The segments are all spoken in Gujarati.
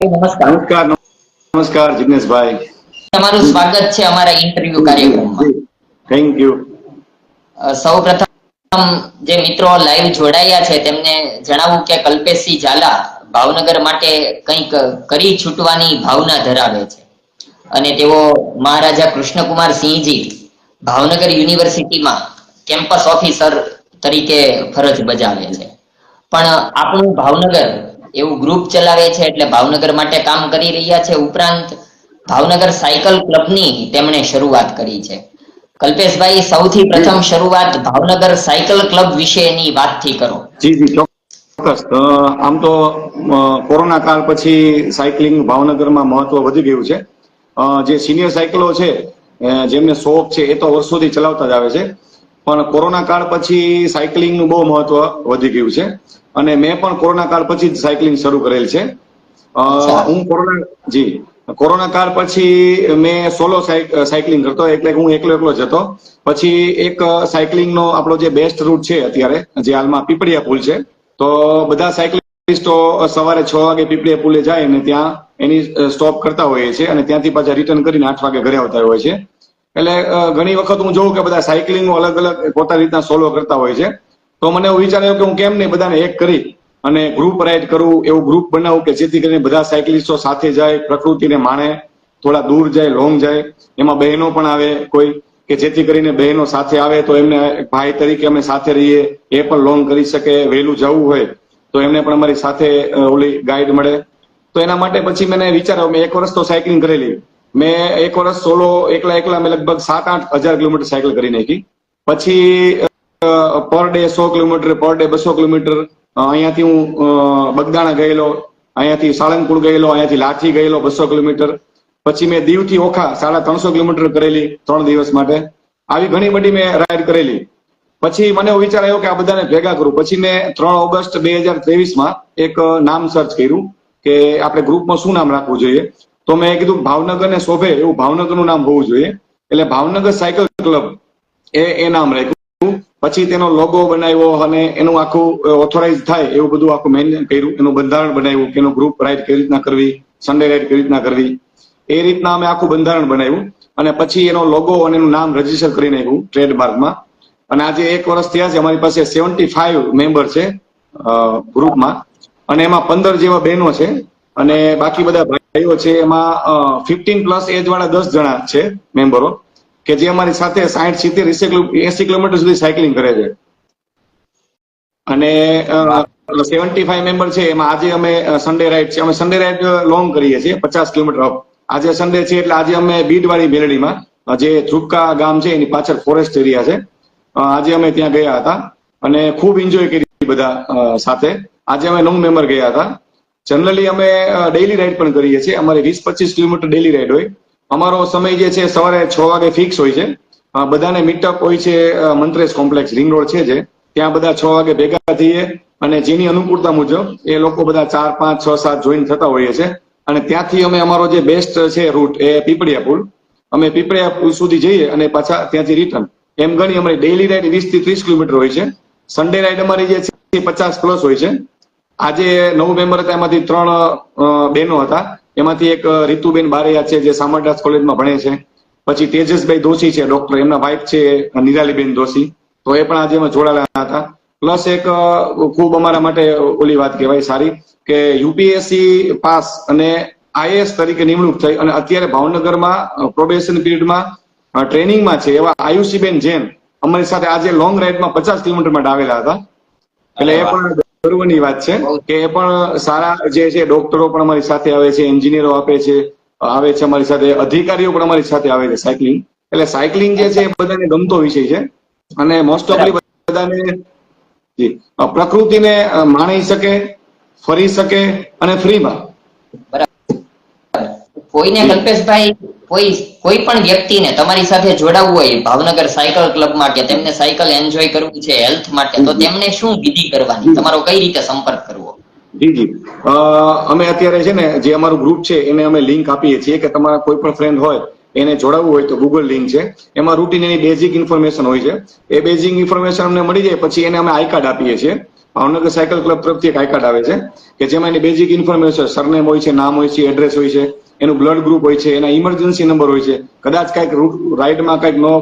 નમસ્કાર. નમસ્કાર જિગ્નેશભાઈ. તમારું સ્વાગત છે અમારા ઇન્ટરવ્યુ કાર્યક્રમમાં. થેન્ક યુ સૌપ્રથમ જે મિત્રો લાઈવ જોડાયા છે તેમને જણાવું કે કલ્પેશસિંહ ઝાલા ભાવનગર માટે કંઈક કરી છૂટવાની ભાવના ધરાવે છે. અને તેઓ મહારાજા કૃષ્ણકુમાર સિંહજી ભાવનગર યુનિવર્સિટીમાં કેમ્પસ ઓફિસર તરીકે ફરજ બજાવે છે. પણ આપણું ભાવનગર એવું ગ્રુપ ચલાવે છે એટલે ભાવનગર માટે કામ કરી રહ્યા છે ઉપરાંત ભાવનગર સાયકલ ક્લબની તેમણે શરૂઆત કરી છે. કલ્પેશભાઈ સૌથી પ્રથમ શરૂઆત ભાવનગર સાયકલ ક્લબ વિશેની વાતથી કરો. જી જી ચોક્કસ. આમ તો કોરોના કાળ પછી સાયકલિંગ ભાવનગરમાં મહત્વ વધી ગયું છે. જે સિનિયર સાયકલો છે જેમને શોખ છે એ તો વર્ષોથી ચલાવતા જ આવે છે. પણ કોરોના કાળ પછી સાયકલિંગનું બહુ મહત્વ વધી ગયું છે. અને મેં પણ કોરોના કાળ પછી જ સાયકલિંગ શરૂ કરેલ છે. હું કોરોના જી. કોરોના કાળ પછી મેં સોલો સાયકલિંગ કરતો એટલે હું એકલો એકલો જ હતો. પછી એક સાયકલિંગનો આપણો જે બેસ્ટ રૂટ છે અત્યારે જે હાલમાં પીપળિયા પુલ છે તો બધા સાયકલિસ્ટો સવારે છ વાગે પીપળિયા પુલે જાય અને ત્યાં એની સ્ટોપ કરતા હોઈએ છે અને ત્યાંથી પાછા રિટર્ન કરીને આઠ વાગે ઘરે આવતા હોય છે એટલે ઘણી વખત હું જોઉં કે બધા સાયકલિંગ અલગ અલગ પોતાની રીતના સોલો કરતા હોય છે. તો મને એવું વિચાર આવ્યો કે હું કેમ નહીં બધાને એક કરી અને ગ્રુપ રાઇડ કરું, એવું ગ્રુપ બનાવું કે જેથી કરીને બધા સાયકલિસ્ટો સાથે જાય, પ્રકૃતિને માણે, થોડા દૂર જાય લોંગ જાય. એમાં બહેનો પણ આવે કોઈ, કે જેથી કરીને બહેનો સાથે આવે તો એમને ભાઈ તરીકે અમે સાથે રહીએ, એ પણ લોંગ કરી શકે, વહેલું જવું હોય, તો એમને પણ અમારી સાથે ઓલી ગાઈડ મળે. તો એના માટે પછી મને વિચાર્યો, મેં એક વર્ષ તો સાયકલિંગ કરેલી. મેં એક વર્ષ સોલો એકલા એકલા મેં લગભગ સાત આઠ હજાર કિલોમીટર સાયકલ કરી નાખી. પછી પર ડે સો કિલોમીટર પર ડે બસો કિલોમીટર અહીંયાથી હું બગદાણા ગયેલો, અહીંયાથી સાળંગપુર ગયેલો, અહીંયાથી લાઠી ગયેલો બસો કિલોમીટર. પછી મેં દીવથી ઓખા સાડા ત્રણસો કિલોમીટર કરેલી ત્રણ દિવસ માટે. આવી ઘણી બધી મેં રાઈડ કરેલી. પછી મને વિચાર આવ્યો કે આ બધાને ભેગા કરું. પછી મેં ત્રણ ઓગસ્ટ બે હજાર ત્રેવીસમાં એક નામ સર્ચ કર્યું કે આપણે ગ્રુપમાં શું નામ રાખવું જોઈએ. તો મેં કીધું ભાવનગરને શોભે એવું ભાવનગરનું નામ હોવું જોઈએ. એટલે ભાવનગર સાયકલ ક્લબ એ એ નામ રાખ્યું. પછી તેનો લોગો બનાવ્યો અને એનું આખું ઓથોરાઇઝ થાય એવું બધું આખું મેનેજ કર્યું. એનું બંધારણ બનાવ્યું કે એનું ગ્રુપ રાઇડ કેવી રીતના કરવી સન્ડે રાઇડ કેવી રીતના કરવી. એ રીતના અમે આખું બંધારણ બનાવ્યું અને પછી એનો લોગો અને એનું નામ રજિસ્ટર કરી નાખ્યું ટ્રેડમાર્કમાં અને આજે એક વર્ષ થયા છે, અમારી પાસે સેવન્ટી ફાઈવ મેમ્બર છે ગ્રુપમાં અને એમાં પંદર જેવા બહેનો છે. અને બાકી બધા ભાઈઓ છે, એમાં ફિફ્ટીન પ્લસ એજ વાળા દસ જણા છે મેમ્બરો કે જે અમારી સાથે સાઠ સિત્તેર, એસી કિલોમીટર સુધી સાયકલિંગ કરે છે. અને સેવન્ટી ફાઈવ મેમ્બર છે, એમાં આજે અમે સન્ડે રાઈડ છે. અમે સન્ડે રાઈડ લોંગ કરીએ છીએ, પચાસ કિલોમીટર અપ આજે સન્ડે છે, એટલે આજે અમે બીડવાળી મેલડીમાં જે ધ્રુપકા ગામ છે, એની પાછળ ફોરેસ્ટ એરિયા છે આજે અમે ત્યાં ગયા હતા. અને ખૂબ એન્જોય કરી બધા સાથે. આજે અમે નવ મેમ્બર ગયા હતા. જનરલી અમે ડેઈલી રાઈડ પણ કરીએ છીએ. અમારે વીસ પચીસ કિલોમીટર ડેઈલી રાઈડ હોય. અમારો સમય જે છે સવારે છ વાગે ફિક્સ હોય છે. બધાને મીટઅપ હોય છે મંત્રેશ કોમ્પ્લેક્સ રિંગ રોડ છે જે. ત્યાં બધા છ વાગે ભેગા થઈએ અને જેની અનુકૂળતા મુજબ એ લોકો બધા ચાર, પાંચ, છ, સાત જોઈન થતા હોઈએ છે. અને ત્યાંથી અમે અમારો જે બેસ્ટ છે રૂટ એ પીપળિયા પુલ. અમે પીપળિયા પુલ સુધી જઈએ અને પાછા ત્યાંથી રિટર્ન એમ ગણી અમારી ડેઇલી રાઇડ વીસથી ત્રીસ કિલોમીટર હોય છે. સન્ડે રાઇડ અમારી જે છે પચાસ પ્લસ હોય છે. આજે નવ મેમ્બર હતા, એમાંથી ત્રણ બહેનો હતા. એમાંથી એક રીતુબેન બારૈયા છે જે સામરદાસ કોલેજમાં ભણે છે. પછી તેજસભાઈ દોશી છે ડોક્ટર. એમના વાઇફ છે નિરાલીબેન દોશી. તો એ પણ આજે એમાં જોડાયેલા હતા. પ્લસ એક ખૂબ અમારા માટે ઓલી વાત કહેવાય સારી કે યુપીએસસી પાસ અને આઈએએસ તરીકે નિમણૂક થઈ અને અત્યારે ભાવનગરમાં પ્રોબેશન પીરિયડમાં ટ્રેનિંગમાં છે. એવા આયુષીબેન જૈન અમારી સાથે આજે લોંગ રાઇડમાં પચાસ કિલોમીટર માટે આવેલા હતા. એટલે એ પણ ગર્વની વાત છે કે એ પણ સારા જે છે ડોક્ટરો પણ અમારી સાથે આવે છે એન્જિનિયરો આપે છે આવે છે અમારી સાથે અધિકારીઓ પણ અમારી સાથે આવે છે સાયકલિંગ. એટલે સાયકલિંગ જે છે એ બધાને ગમતો વિષય છે. અને મોસ્ટ ઓફલી બધાને જી, પ્રકૃતિને માણી શકે ફરી શકે અને ફ્રીમાં. કોઈને કલ્પેશભાઈ કોઈ કોઈ પણ વ્યક્તિને તમારી સાથે જોડાવવું હોય ભાવનગર સાયકલ ક્લબ માટે તેમને સાયકલ એન્જોય કરવું છે હેલ્થ માટે તો તેમને શું વિધિ કરવાની? તમારો કઈ રીતે સંપર્ક કરવો? જી જી. અમે અત્યારે છે ને જે અમારું ગ્રુપ છે એને અમે લિંક આપીએ છીએ કે તમારા કોઈ પણ ફ્રેન્ડ હોય એને જોડાવવું હોય તો ગૂગલ લિંક છે. એમાં રૂટીન એની બેઝિક ઇન્ફોર્મેશન હોય છે. એ બેઝિક ઇન્ફોર્મેશન અમને મળી જાય પછી એને અમે આઈ કાર્ડ આપીએ છીએ. ભાવનગર સાયકલ ક્લબ તરફથી એક આઈ કાર્ડ આવે છે કે જેમાં એની બેઝિક ઇન્ફોર્મેશન સરનેમ હોય છે નામ હોય છે એડ્રેસ હોય છે. એનું બ્લડ ગ્રુપ હોય છે, એના ઇમરજન્સી નંબર હોય છે, કદાચ કાંઈક રાઈડમાં કાંઈક નો,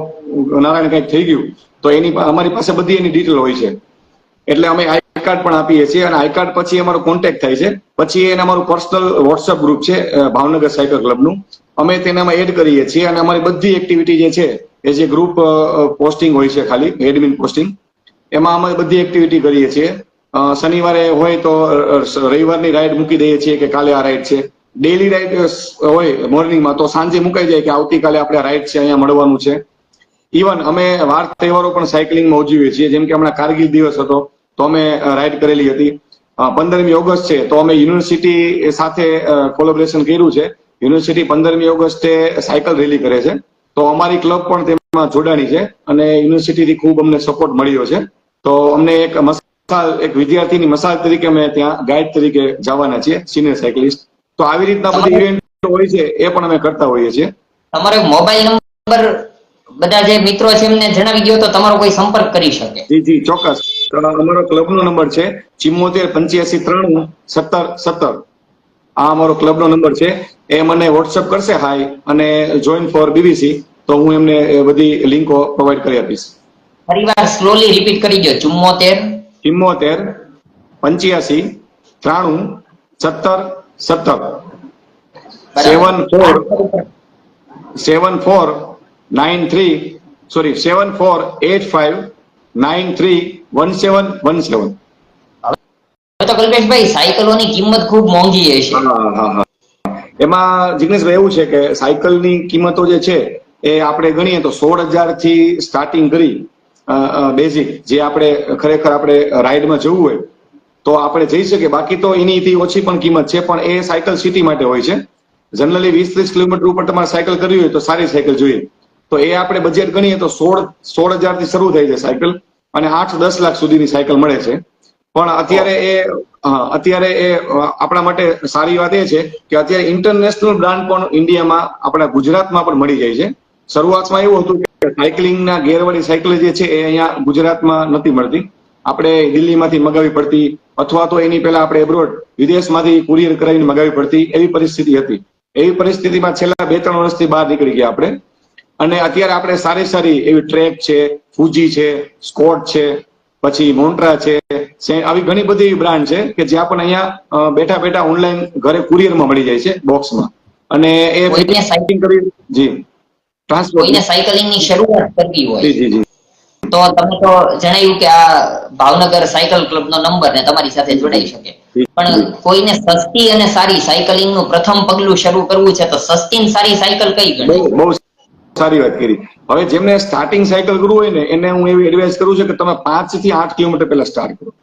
નારાયણ કાંઈક થઈ ગયું, તો એની અમારી પાસે બધી એની ડિટેલ હોય છે. એટલે અમે આઈ કાર્ડ પણ આપીએ છીએ અને આઈ કાર્ડ પછી અમારો કોન્ટેક્ટ થાય છે. પછી એને અમારું પર્સનલ વોટ્સઅપ ગ્રુપ છે ભાવનગર સાયકલ ક્લબનું અમે તેનામાં એડ કરીએ છીએ અને અમારી બધી એક્ટિવિટી જે છે, એ જે ગ્રુપ પોસ્ટિંગ હોય છે ખાલી એડમિન પોસ્ટિંગ એમાં અમે બધી એક્ટિવિટી કરીએ છીએ. શનિવારે હોય તો રવિવારની રાઈડ મૂકી દઈએ છીએ કે કાલે આ રાઈડ છે. ડેલી રાઈડ હોય મોર્નિંગમાં તો સાંજે મુકાઈ જાય કે આવતીકાલે આપણે રાઇડ છે, અહીંયા મળવાનું છે. ઇવન અમે વાર તહેવારો પણ સાયકલિંગમાં ઉજવીએ છીએ, જેમ કે હમણાં કારગિલ દિવસ હતો, તો અમે રાઈડ કરેલી હતી. પંદરમી ઓગસ્ટ છે, તો અમે યુનિવર્સિટી સાથે કોલોબરેશન કર્યું છે. યુનિવર્સિટી પંદરમી ઓગસ્ટે સાયકલ રેલી કરે છે. તો અમારી ક્લબ પણ તેમાં જોડાણી છે અને યુનિવર્સિટીથી ખૂબ અમને સપોર્ટ મળ્યો છે. તો અમને એક મસાલ, એક વિદ્યાર્થીની મસાલ તરીકે અમે ત્યાં ગાઈડ તરીકે જવાના છીએ સિનિયર સાયકલિસ્ટ તો આવી રીતના બધી ઇવેન્ટ હોય છે એ પણ અમે કરતા હોઈએ છીએ. તમારો મોબાઈલ નંબર બધા જે મિત્રો છે એમને જણાવી દો તો તમારો કોઈ સંપર્ક કરી શકે. જી જી ચોક્કસ. અમારો ક્લબનો નંબર છે ચિમ્મોતેર પંચ્યાસી ત્રાણું સત્તર સત્તર. આ અમારો ક્લબનો નંબર છે. એ મને વોટ્સઅપ કરશે હાય અને જોઈન ફોર બીબીસી તો હું એમને બધી લિંકો પ્રોવાઈડ કરી આપીશ. ફરીવાર સ્લોલી રિપીટ કરી દો ચુમ્મોતેર ચિમ્મોતેર પંચ્યાસી ત્રાણું સત્તર સત્તર seven four. Seven four nine three sorry seven four eight five nine three one seven one seven. હવે તો કલ્પેશભાઈ સાયકલોની કિંમત ખૂબ મોંઘી હશે હા હા હા. એમાં જિગ્નેશભાઈ એવું છે કે સાયકલની કિંમતો જે છે એ આપણે ગણીએ તો સોળ હજારથી સ્ટાર્ટિંગ કરી બેઝિક જે આપણે ખરેખર આપણે રાઈડમાં જવું હોય તો આપણે જઈ શકીએ. બાકી તો એનીથી ઓછી પણ કિંમત છે, પણ એ સાયકલ સિટી માટે હોય છે. જનરલી વીસ ત્રીસ કિલોમીટર ઉપર તમારે સાયકલ કરવી હોય તો સારી સાયકલ જોઈએ. તો એ આપણે બજેટ ગણીએ તો સોળ સોળ હજારથી શરૂ થઈ છે સાયકલ અને આઠ, દસ લાખ સુધીની સાયકલ મળે છે. પણ અત્યારે એ અત્યારે એ આપણા માટે સારી વાત એ છે કે અત્યારે ઇન્ટરનેશનલ બ્રાન્ડ પણ ઇન્ડિયામાં આપણા ગુજરાતમાં પણ મળી જાય છે. શરૂઆતમાં એવું હતું કે સાયકલિંગના ગેરવાળી સાયકલ જે છે એ અહીંયા ગુજરાતમાં નથી મળતી. આપણે દિલ્હીમાંથી મગાવી પડતી અથવા તો એની પહેલા આપણે એબ્રોડ વિદેશમાંથી કુરિયર કરાવીને મગાવી પડતી એવી પરિસ્થિતિ હતી. એવી પરિસ્થિતિમાં છેલ્લા બે ત્રણ વર્ષથી બહાર નીકળી ગયા આપણે. અને અત્યારે આપણે સારી સારી એવી ટ્રેક છે ફૂજી છે સ્કોટ છે પછી મોન્ટ્રા છે આવી ઘણી બધી એવી બ્રાન્ડ છે કે જે આપણને અહીંયા બેઠા બેઠા ઓનલાઈન ઘરે કુરિયરમાં મળી જાય છે બોક્સમાં અને એ સાયકલિંગ કરી જી. ટ્રાન્સપોર્ટ સાયકલિંગની શરૂઆત કરવી હોય. જી જી જી. તો તમે તો જણાવ્યું કે આ ભાવનગર સાયકલ ક્લબનો નંબર ને તમારી સાથે જોડાઈ શકે. પણ કોઈને સસ્તી અને સારી સાયકલિંગનું પ્રથમ પગલું શરૂ કરવું છે તો સસ્તી ને સારી સાયકલ કઈ ગણાય બહુ સારી વાત કરી. હવે જેમને સ્ટાર્ટિંગ સાયકલ કરવું હોય ને એને હું એવી એડવાઇસ કરું છું કે તમે પાંચથી આઠ કિલોમીટર પહેલા સ્ટાર્ટ કરો.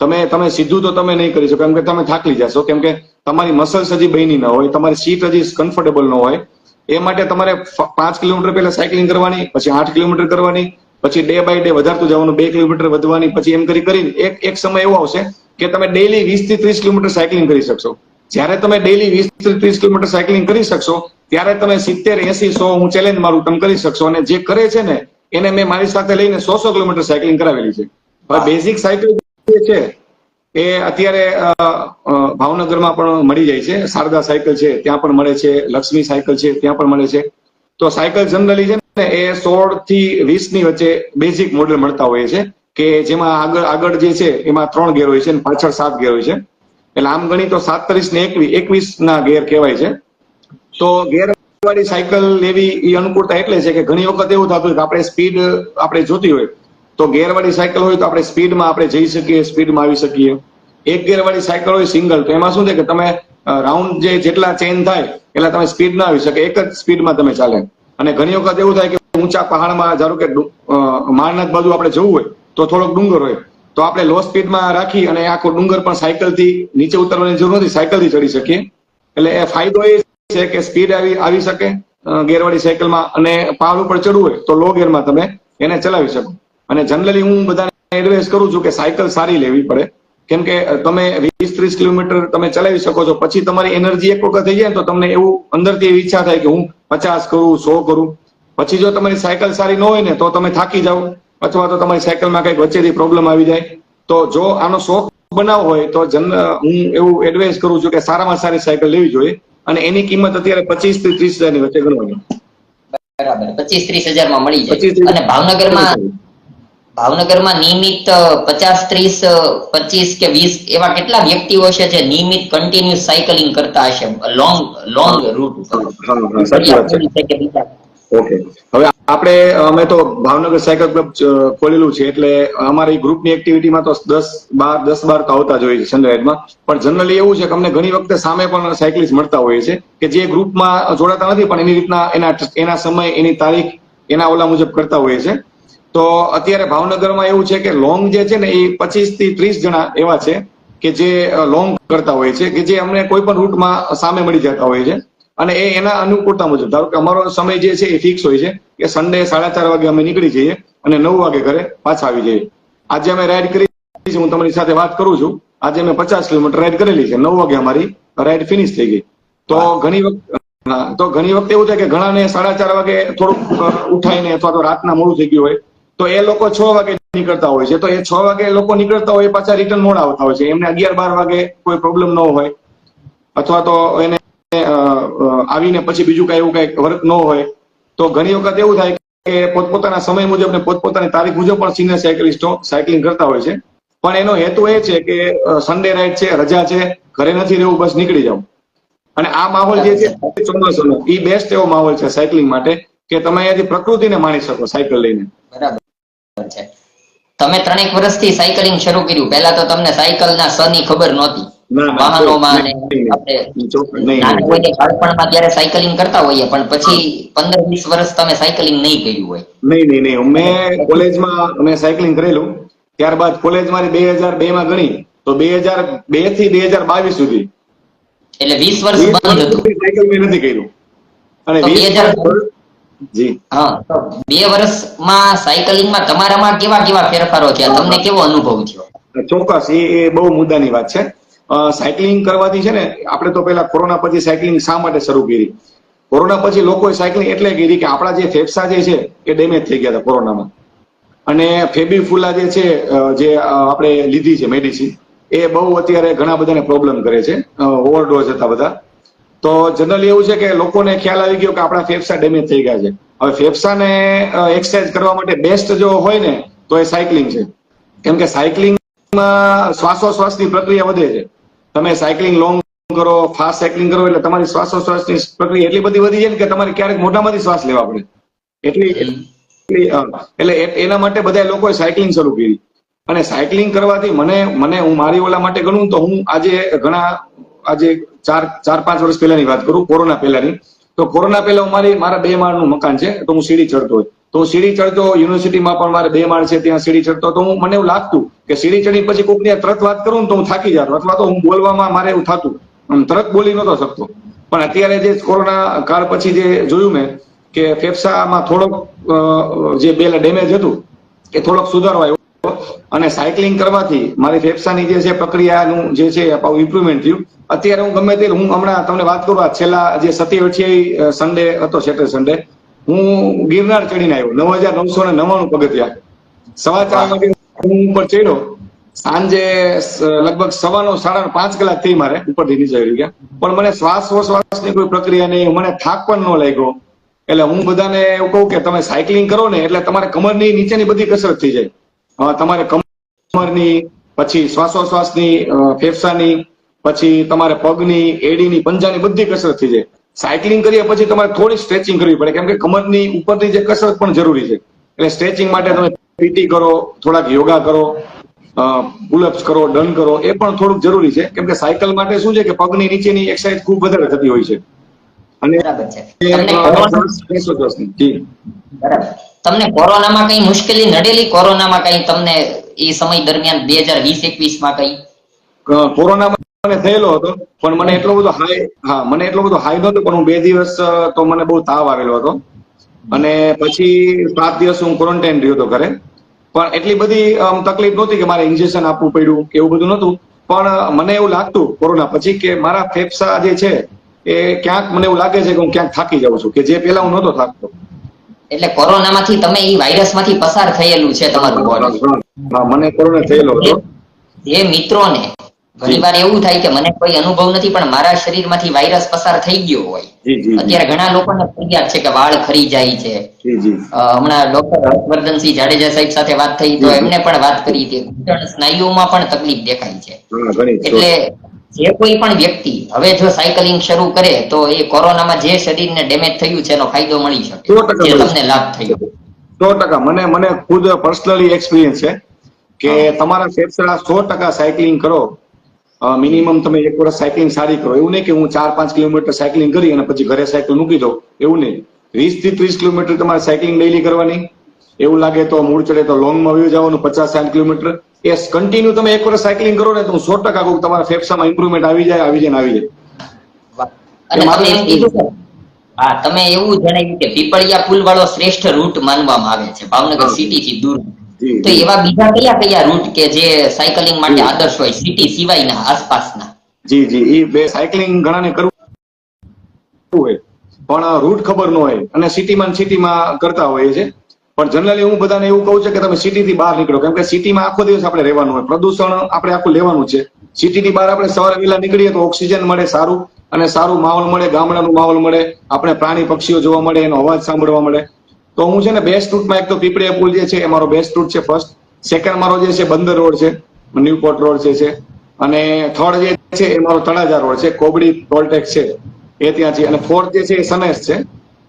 તમે તમે સીધું તો તમે નહીં કરી શકો. કેમ કે તમે થાકી જશો. કેમ કે તમારી મસલ્સ હજી બની ન હોય તમારી સીટ હજી કમ્ફર્ટેબલ ન હોય. એ માટે તમારે પાંચ કિલોમીટર પહેલા સાયકલિંગ કરવાની પછી આઠ કિલોમીટર કરવાની પછી ડે બાય ડે વધારતું જવાનું બે કિલોમીટર વધવાની પછી એમ કરી કરીને એક એક સમય એવો આવશે કે તમે ડેઈલી વીસથી ત્રીસ કિલોમીટર સાયકલિંગ કરી શકશો. જ્યારે તમે ડેઈલી વીસથી ત્રીસ કિલોમીટર સાયકલિંગ કરી શકશો ત્યારે તમે સિત્તેર એસી સો હું ચેલેન્જ મારું તમે કરી શકશો અને જે કરે છે ને એને મેં મારી સાથે લઈને સો સો કિલોમીટર સાયકલિંગ કરાવેલી છે. બેઝિક સાયકલ જે છે એ અત્યારે ભાવનગરમાં પણ મળી જાય છે. શારદા સાયકલ છે ત્યાં પણ મળે છે. લક્ષ્મી સાયકલ છે ત્યાં પણ મળે છે. તો સાયકલ જનરલી છે ને એ સોળથી વીસની વચ્ચે બેઝિક મોડેલ મળતા હોય છે, કે જેમાં આગળ આગળ જે છે એમાં ત્રણ ગેર હોય છે પાછળ સાત ગેર હોય છે. એટલે આમ ગણી તો સાતત્રીસ ને એકવીસ એકવીસ ના ગેર કહેવાય છે. તો ગેર વાળી સાયકલ લેવી એ અનુકૂળતા એટલે છે કે ઘણી વખત એવું થતું કે આપણે સ્પીડ આપણે જોતી હોય, તો ગેરવાળી સાયકલ હોય તો આપણે સ્પીડમાં આપણે જઈ શકીએ, સ્પીડમાં આવી શકીએ. એક ગેરવાળી સાયકલ હોય સિંગલ, તો એમાં શું છે કે તમે રાઉન્ડ જે જેટલા ચેન થાય, એટલા તમે સ્પીડ ના આવી શકે. એક જ સ્પીડમાં તમે ચાલે. અને ઘણી વખત એવું થાય કે ઊંચા પહાડમાં ધારો કે ડુ- બાજુ આપણે જવું હોય, તો થોડોક ડુંગર હોય. તો આપણે લો સ્પીડમાં રાખી અને આખો ડુંગર પણ સાયકલથી નીચે ઉતરવાની જરૂર નથી, સાયકલથી ચડી શકીએ. એટલે એ ફાયદો એ છે કે સ્પીડ આવી આવી શકે ગેરવાળી સાયકલમાં અને પહાડ ઉપર ચડવું હોય, તો લો ગેરમાં તમે એને ચલાવી શકો. અને જનરલી હું બધાને એડવાઇસ કરું છું કે સાયકલ સારી લેવી પડે. કેમ કે તમે વીસ ત્રીસ કિલોમીટર તમે ચલાવી શકો છો. પછી તમારી એનર્જી એક વખત થઈ જાય તો તમને એવું અંદરથી એવી ઈચ્છા થાય કે હું પચાસ કરું સો કરું. પછી જો તમારી સાયકલ સારી ન હોય ને તો તમે થાકી જાઓ અથવા તો તમારી સાયકલમાં કંઈક વચ્ચેથી પ્રોબ્લેમ આવી જાય. તો જો આનો શોખ બનાવવો હોય તો જન હું એવું એડવાઇસ કરું છું કે સારામાં સારી સાયકલ લેવી જોઈએ અને એની કિંમત અત્યારે પચીસથી ત્રીસ હજારની વચ્ચે ગણવાની. બરાબર પચીસ ત્રીસ હજારમાં મળી જાય. અને ભાવનગરમાં ભાવનગરમાં નિયમિત પચાસ ત્રીસ પચીસ કે વીસ એવા કેટલા વ્યક્તિઓ છે જે નિયમિત કન્ટિન્યુ સાયકલિંગ કરતા હશે? લોંગ લોંગ રૂટ ઉપર. ઓકે. હવે આપણે અમે તો ભાવનગર સાયકલ ક્લબ ખોલેલું છે એટલે અમારી ગ્રુપની એક્ટિવિટીમાં તો દસ બાર દસ બાર તો આવતા જ હોય છે સનરાઈડમાં પણ જનરલી એવું છે કે અમને ઘણી વખતે સામે પણ સાયકલિસ્ટ મળતા હોય છે કે જે ગ્રુપમાં જોડાતા નથી પણ એની રીતના એના એના સમય એની તારીખ એના ઓલા મુજબ કરતા હોય છે. તો અત્યારે ભાવનગરમાં એવું છે કે લોંગ જે છે ને એ પચીસથી ત્રીસ જણા એવા છે કે જે લોંગ કરતા હોય છે કે જે અમને કોઈ પણ રૂટમાં સામે મળી જતા હોય છે. અને એ એના અનુકૂળતા મુજબ ધારો કે અમારો સમય જે છે એ ફિક્સ હોય છે કે સન્ડે સાડા ચાર વાગે અમે નીકળી જઈએ અને નવ વાગે ઘરે પાછા આવી જઈએ. આજે અમે રાઈડ કરી છે હું તમારી સાથે વાત કરું છું. આજે અમે પચાસ કિલોમીટર રાઈડ કરેલી છે નવ વાગે અમારી રાઈડ ફિનિશ થઈ ગઈ. તો ઘણી વખત તો ઘણી વખત એવું થાય કે ઘણાને સાડા ચાર વાગે થોડુંક ઉઠાઈને અથવા તો રાતના મોડું થઈ ગયું હોય તો એ લોકો છ વાગે નીકળતા હોય છે. તો એ છ વાગે લોકો નીકળતા હોય પાછા રિટર્ન મોડા આવતા હોય છે. એમને અગિયાર બાર વાગે કોઈ પ્રોબ્લેમ ન હોય. અથવા તો એને આવીને પછી બીજું કઈ એવું કઈ વર્ક ન હોય. તો ઘણી વખત એવું થાય કે પોતપોતાના સમય મુજબ ને પોતપોતાની તારીખ મુજબ પણ સિનિયર સાયકલિસ્ટો સાયકલિંગ કરતા હોય છે. પણ એનો હેતુ એ છે કે સન્ડે રાઈડ છે, રજા છે, ઘરે નથી રહેવું, બસ નીકળી જાવ અને આ માહોલ જે છે ચોમાસાનો. એ બેસ્ટ એવો માહોલ છે સાયકલિંગ માટે કે તમે અહીંયાથી પ્રકૃતિને માણી શકો સાયકલ લઈને. બરાબર. છે. તમે ત્રણેક વર્ષથી સાયકલિંગ શરૂ કર્યું. પહેલા તો તમને સાયકલના સની ખબર નહોતી. વાહનોમાં બાળપણમાં ત્યારે સાયકલિંગ કરતા હોઈએ પણ પછી પંદર વીસ વર્ષ તમે સાયકલિંગ નહીં કર્યું હોય. નહીં નહીં નહીં. મેં કોલેજમાં મેં સાયકલિંગ કરેલું. ત્યારબાદ કોલેજ મારી બે હજાર બે માં ગણી તો બે હજાર બેથી બે હજાર બાવીસ સુધી. એટલે વીસ વર્ષ બંધ હતું. સાયકલ મેં નથી કર્યું. અને વીસ 2000 વર્ષ- જી. હા. બે વર્ષમાં સાયકલિંગમાં તમારામાં કેવા કેવા ફેરફારો થયા? તમને કેવો અનુભવ થયો? ચોક્કસ એ બહુ મુદ્દાની વાત છે. સાયકલિંગ કરવાથી છે ને આપણે તો પેલા કોરોના પછી સાયકલિંગ શા માટે શરૂ કરી? કોરોના પછી લોકોએ સાયકલિંગ એટલે કરી કે આપણા જે ફેફસા જે છે એ ડેમેજ થઈ ગયા હતા કોરોનામાં. અને ફેબીફુલા જે છે જે આપણે લીધી છે મેડિસિન એ બહુ અત્યારે ઘણા બધાને પ્રોબ્લેમ કરે છે. ઓવરડોઝ હતા બધા. તો જનરલી એવું છે કે લોકોને ખ્યાલ આવી ગયો કે આપણા ફેફસા ડેમેજ થઈ ગયા છે. હવે ફેફસાને એક્સરસાઇઝ કરવા માટે બેસ્ટ જો હોય ને તો એ સાયકલિંગ છે. કેમ કે સાયકલિંગમાં શ્વાસોશ્વાસની પ્રક્રિયા વધે છે. તમે સાયકલિંગ લોંગ કરો ફાસ્ટ સાયકલિંગ કરો એટલે તમારી શ્વાસોશ્વાસની પ્રક્રિયા એટલી બધી વધી જાય ને કે તમારે ક્યારેક મોઢામાંથી શ્વાસ લેવા પડે. એટલી એટલી, એના માટે બધા લોકોએ સાયકલિંગ શરૂ કરી. અને સાયકલિંગ કરવાથી મને મને હું મારી ઓલા માટે ગણું તો હું આજે ઘણા આજે ચાર ચાર, પાંચ વર્ષ પહેલાની વાત કરું, કોરોના પહેલાની. તો કોરોના પહેલા મારી, મારા બે માળનું મકાન છે, તો હું સીડી ચડતો હોય. તો સીડી ચડતો, યુનિવર્સિટીમાં પણ મારે બે માળ છે, ત્યાં સીડી ચડતો તો હું, મને એવું લાગતું કે સીડી ચડી પછી કોઈકની તરત વાત કરું ને તો હું થાકી જતો, અથવા તો હું બોલવામાં મારે એવું થતું. તરત બોલી નતો શકતો. પણ અત્યારે જે કોરોના કાળ પછી જે જોયું મેં, કે ફેફસામાં થોડોક જે બેલા ડેમેજ હતું, એ થોડોક સુધારો અને સાયકલિંગ કરવાથી મારી ફેફસાની જે છે પ્રક્રિયાનું જે છે ઇમ્પ્રુવમેન્ટ થયું. અત્યારે હું ગમે તે હું હમણાં તમને વાત કરું છેલ્લા જે સતી અઠ્યાવી સન્ડે હતો સેટર સન્ડે હું ગિરનાર ચડીને આવ્યો નવ હજાર નવસો ને નવ્વાણું પગથિયા. સવા ચાર વાગે હું ઉપર ચડ્યો. સાંજે લગભગ સવાનો સાડા પાંચ કલાક થઈ મારે, ઉપરથી નીચે આવી ગયા. પણ મને શ્વાસની કોઈ પ્રક્રિયા નહીં, મને થાક પણ ન લાગ્યો. એટલે હું બધાને એવું કહું કે તમે સાયકલિંગ કરો ને, એટલે તમારે કમરની નીચેની બધી કસરત થઈ જાય. તમારે કમરની પછી શ્વાસોશ્વાસની ફેફસાની પછી તમારે પગની એડીની પંજાની બધી કસરત થઈ જાય. સાયકલિંગ કરીએ પછી તમારે થોડી સ્ટ્રેચિંગ કરવી પડે. કેમ કે કમરની ઉપરની જે કસરત પણ જરૂરી છે. એટલે સ્ટ્રેચિંગ માટે તમે પીટી કરો થોડાક યોગા કરો પુલઅપ્સ કરો ડન કરો એ પણ થોડુંક જરૂરી છે. કેમ કે સાયકલ માટે શું છે કે પગની નીચેની એક્સરસાઇઝ ખૂબ વધારે થતી હોય છે. અને બરાબર છે. તમને કોરોનામાં કઈ મુશ્કેલી નડેલી? કોરોનામાં કઈ તમને એ સમય દરમિયાન બે હજાર વીસ એકવીસમાં કઈ કોરોનામાં મને થયેલો હતો પણ મને એટલો બધો હાઈ હા મને એટલો બધો હાઈ નતો પણ હું બે દિવસ તો મને બહુ તાવ આવેલો હતો. અને પછી સાત દિવસ હું ક્વોરન્ટાઇન રહ્યો હતો ઘરે. પણ એટલી બધી તકલીફ નહોતી કે મારે ઇન્જેક્શન આપવું પડ્યું કે એવું બધું નહોતું. પણ મને એવું લાગતું કોરોના પછી કે મારા ફેફસા જે છે એ ક્યાંક મને એવું લાગે છે કે હું ક્યાંક થાકી જાઉં છું કે જે પેલા હું નહોતો થાકતો. એટલે કોરોનામાંથી તમે એ વાયરસમાંથી પસાર થયેલું છે તમારું બોડી મને કોરોના થયેલો હતો. એ મિત્રોને ઘણીવાર એવું થાય કે મને કોઈ અનુભવ નથી પણ મારા શરીરમાંથી વાયરસ પસાર થઈ ગયો હોય. અત્યારે ઘણા લોકોને ફરિયાદ છે કે વાળ ખરી જાય છે. હમણાં ડોક્ટર હર્ષવર્ધનસિંહ જાડેજા સાહેબ સાથે વાત થઈ તો એમને પણ વાત કરી હતી. ઘૂંટણ સ્નાયુઓમાં પણ તકલીફ દેખાય છે. એટલે જે કોઈ પણ વ્યક્તિ હવે જો સાયકલિંગ શરૂ કરે તો એ કોરોનામાં જે શરીરને ડેમેજ થયું છે એનો ફાયદો મળી શકે. સો જે તમને લાભ થયો. સો ટકા. મને મને ખુદ પર્સનલી એક્સપિરિયન્સ છે કે તમારા ફેફસા સો ટકા સાયકલિંગ કરો. મિનિમમ તમે એક વર્ષ સાયકલિંગ સારી કરો. એવું નહીં કે હું ચાર પાંચ કિલોમીટર સાયકલિંગ કરી અને પછી ઘરે સાયકલ મૂકી દઉં. એવું નહીં. વીસથી ત્રીસ કિલોમીટર તમારે સાયકલિંગ ડેલી કરવાની. એવું લાગે તો મૂળ ચડે તો લોંગમાં વ્યુ જવાનું પચાસ સાઠ કિલોમીટર. એ કન્ટિન્યુ તમે એક વર્ષ સાયકલિંગ કરો ને તો હું સો ટકા કહું તમારા ફેફસામાં ઇમ્પ્રુવમેન્ટ આવી જાય આવી જાય આવી જાય. હા તમે એવું જણાવ્યું કે પીપળિયા પુલ વાળો શ્રેષ્ઠ રૂટ માનવામાં આવે છે ભાવનગર સિટી થી દૂર. તો એવા બીજા કયા કયા રૂટ કે જે સાયકલિંગ માટે આદર્શ હોય સિટી સિવાયના આસપાસના? જી જી. એ બે સાયકલિંગ ઘણાને કરવું હોય પણ રૂટ ખબર ન હોય અને સિટીમાં સિટીમાં કરતા હોય છે પણ જનરલી હું બધાને એવું કહું છું કે તમે સિટી થી બહાર નીકળો. કેમ કે સિટીમાં આખો દિવસ આપણે રહેવાનું હોય. પ્રદૂષણ આપણે આખું લેવાનું છે. સિટી થી બહાર આપણે સવારે વહેલા નીકળીએ તો ઓક્સિજન મળે સારું અને સારું માહોલ મળે, ગામડાનું માહોલ મળે, આપણે પ્રાણી પક્ષીઓ જોવા મળે, એનો અવાજ સાંભળવા મળે. તો હું છે ને બેસ્ટ રૂટમાં એક તો પીપળિયા પુલ જે છે એ મારો બેસ્ટ રૂટ છે ફર્સ્ટ સેકન્ડ મારો જે છે બંદર રોડ છે ન્યુપોર્ટ રોડ જે છે. અને થર્ડ જે છે એ મારો તળાજા રોડ છે, કોબડી ટોલટેક છે. એ ત્યાં છે અને ફોર્થ જે છે એ સનેશ છે.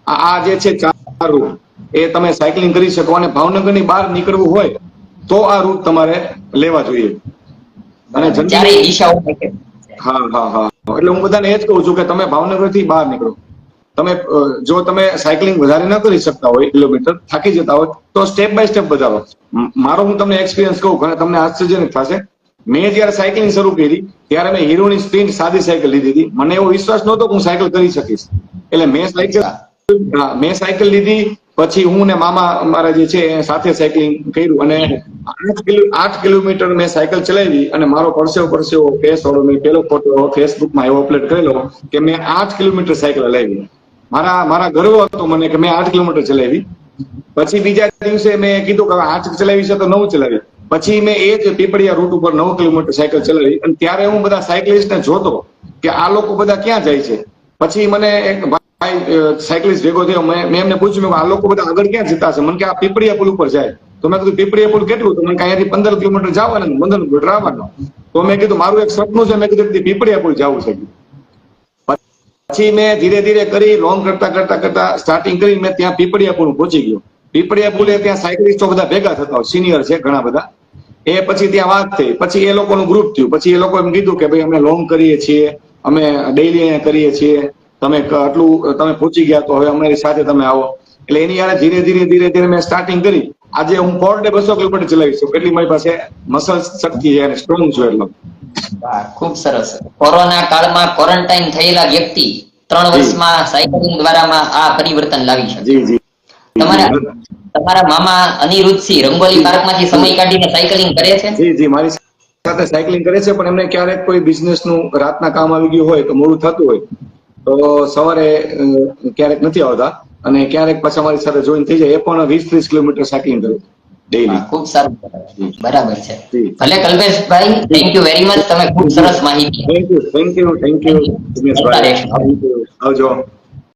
આ જે છે ચાર રૂટ એ તમે સાયકલિંગ કરી શકો અને ભાવનગરની બહાર નીકળવું હોય તો આ રૂટ તમારે લેવા જોઈએ. અને. હા હા હા. એટલે હું બધાને એ જ કહું છું કે તમે ભાવનગરથી બહાર નીકળો. તમે જો તમે સાયકલિંગ વધારે ન કરી શકતા હોય કિલોમીટર થાકી જતા હોય તો સ્ટેપ બાય સ્ટેપ વધારો મારો હું તમને એક્સપિરિયન્સ કહું ઘણા તમને આશ્ચર્યજનક થશે. મેં જયારે સાયકલિંગ શરૂ કરી ત્યારે મેં હીરોની સ્પ્રિન્ટ સાદી સાયકલ લીધી હતી. મને એવો વિશ્વાસ નહોતો કે હું સાયકલ કરી શકીશ. એટલે મેં સાયકલ હા, મેં સાયકલ લીધી પછી હું ને મામા મારા જે છે સાથે સાયકલિંગ કર્યું અને આઠ આઠ કિલોમીટર મેં સાયકલ ચલાવી અને મારો પરસેવો પરસેવો ફેસ વાળો મેં પેલો ફોટો ફેસબુકમાં એવો અપલોડ કરેલો કે મેં આઠ કિલોમીટર સાયકલ હલાવી. મારા મારા ગર્વ હતો મને કે મેં આઠ કિલોમીટર ચલાવી. પછી બીજા દિવસે મેં કીધું કે આઠ ચલાવી છે તો નવ ચલાવી. પછી મેં એ જ પીપળિયા રૂટ ઉપર નવ કિલોમીટર સાયકલ ચલાવી અને ત્યારે હું બધા સાયકલિસ્ટને જોતો કે આ લોકો બધા ક્યાં જાય છે? પછી મને એક ભાઈ સાયકલિસ્ટ ભેગો થયો. મેં એમને પૂછ્યું આ લોકો બધા આગળ ક્યાં જતા છે મને કે, આ પીપળિયા પુલ ઉપર જાય. તો મેં કીધું, પીપળિયા પુલ કેટલું? તો મને અહીંયાથી પંદર કિલોમીટર જવાનું પંદર કિલોમીટર આવવાનું તો મેં કીધું, મારું એક સપનું છે. મેં કીધું પીપળિયા પુલ જવું છે. પછી મેં ધીરે ધીરે કરી લોંગ કરતા કરતા કરતા સ્ટાર્ટિંગ કરી, મેં ત્યાં પીપળિયા પુલ પહોંચી ગયો. પીપળિયા પુલે ત્યાં સાયકલિસ્ટો બધા ભેગા થતા હોય સિનિયર છે ઘણા બધા. એ પછી ત્યાં વાત થઈ. પછી એ લોકોનું ગ્રુપ થયું. પછી એ લોકો એમ કીધું કે, ભાઈ, અમે લોંગ કરીએ છીએ. અમે ડેઈલી અહીંયા કરીએ છીએ. તમે આટલું તમે પહોંચી ગયા તો હવે અમારી સાથે તમે આવો. એટલે એની યારે ધીરે ધીરે ધીરે ધીરે મેં સ્ટાર્ટિંગ કરી. આજે હું પર ડે બસો કિલોમીટર ચલાવી છું એટલી મારી પાસે મસલ શક્તિ છે અને સ્ટ્રોંગ છું એટલો. ખૂબ સરસ. કોરોના કાળમાં ક્વોરન્ટાઇન થયેલા વ્યક્તિ ત્રણ. વર્ષમાં સાયકલિંગ દ્વારામાં આ પરિવર્તન લાવી શકે. જી જી. તમારા તમારા મામા અનિરુદ્ધસિંહ રંગોલી પાર્કમાંથી સમય કાઢીને સાયકલિંગ કરે છે? જી જી મારી સાથે સાયકલિંગ કરે છે પણ એમને ક્યારેક કોઈ બિઝનેસનું રાતના કામ આવી ગયું હોય તો મોડું થતું હોય તો સવારે ક્યારેક નથી આવતા અને ક્યારેક પાછા મારી સાથે જોઈન થઈ જાય એ પણ વીસ ત્રીસ કિલોમીટર સાયકલિંગ કરે ડેઈલી ખૂબ સારું બરાબર છે. ભલે Kalpeshbhai thank you very much તમે ખૂબ સરસ માહિતી thank you thank you thank you આવજો.